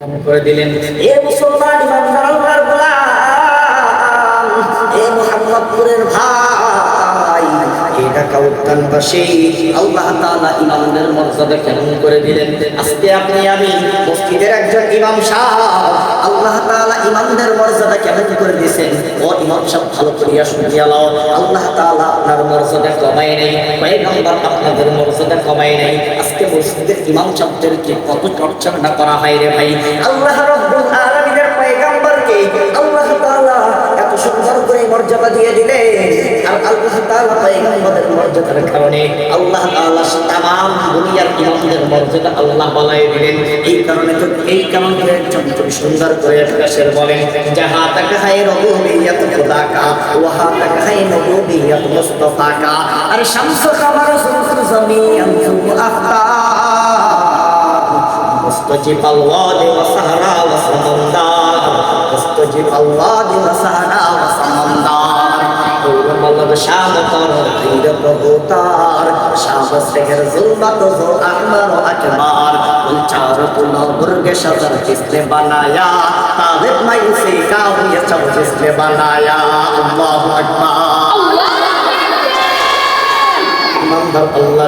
করে দিলেন। এ মুসলমান ইমানদার আল্লাহর গোলাম, এ মুহাম্মদপুরের ভাই এই ঢাকা আল্লাহ তাআলা ইমামদের মর্যাদা কেমন করে দিলেন? আজকে আপনি আমি মসজিদের একজন ইমাম সাহেব আল্লাহ তাআলা ইমানদের মর্যাদা কেমন করে দিয়েছেন। ও ইমাম সাহেব ভালো করিয়া শুনিয়া লাও। আল্লাহ তাআলা আপনার মর্যাদা কমায় নেই। পয়গম্বর আপনাদের মর্যাদা কমায় নাই। আজকে মসজিদের ইমাম সাহেবদেরকে কত চর্চা না করা হয় রে ভাই। আল্লাহ রাব্বুল আলামিনের পয়গম্বরকে আল্লাহ তাআলা এত সুন্দর করে মর্যাদা দিয়ে দিলেন। আল্লাহ তাআলা পয়গম্বরের মর্যাদার কারণে আল্লাহ তাআলা তাম দুনিয়ার ইমামদের মর্যাদা আল্লাহ বলাই দিলেন এই কারণে তো এই কারণে একজন খুব সুন্দর করে প্রকাশের বলেন যাহা তাক হায় রবুবিয়ত খুদা কা ওহা তাক হায় নবুবিয়ত মুস্তাফা কা আর শামস কামার সুলসুল জমিয়ান আফতা مستجيب الواد وسهرا وسمندار مستجيب الواد وسهرا وسمندار শাম করো তীর প্রভু তার শাম শেখের জুলবাত জো আকবার আকবার চার পুলো দুর্গে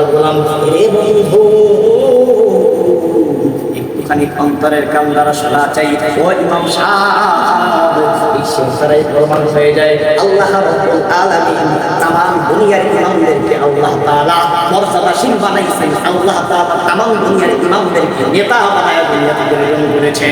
গোলাম একটুখানি অন্তরের কান্দারা শোনা চাই। ও ইমাম সাহেব, এই শেষরাই প্রমাণ হয়ে যায়। আল্লাহ রব্বুল আলামিন তামাম দুনিয়ার ইমামদেরকে আল্লাহ তাআলা মর্যাদাশীল বানাইছেন। আল্লাহ তাআলা তামাম দুনিয়ার ইমামদেরকে নেতা বানায় দুনিয়াতে প্রেরণ করেছে।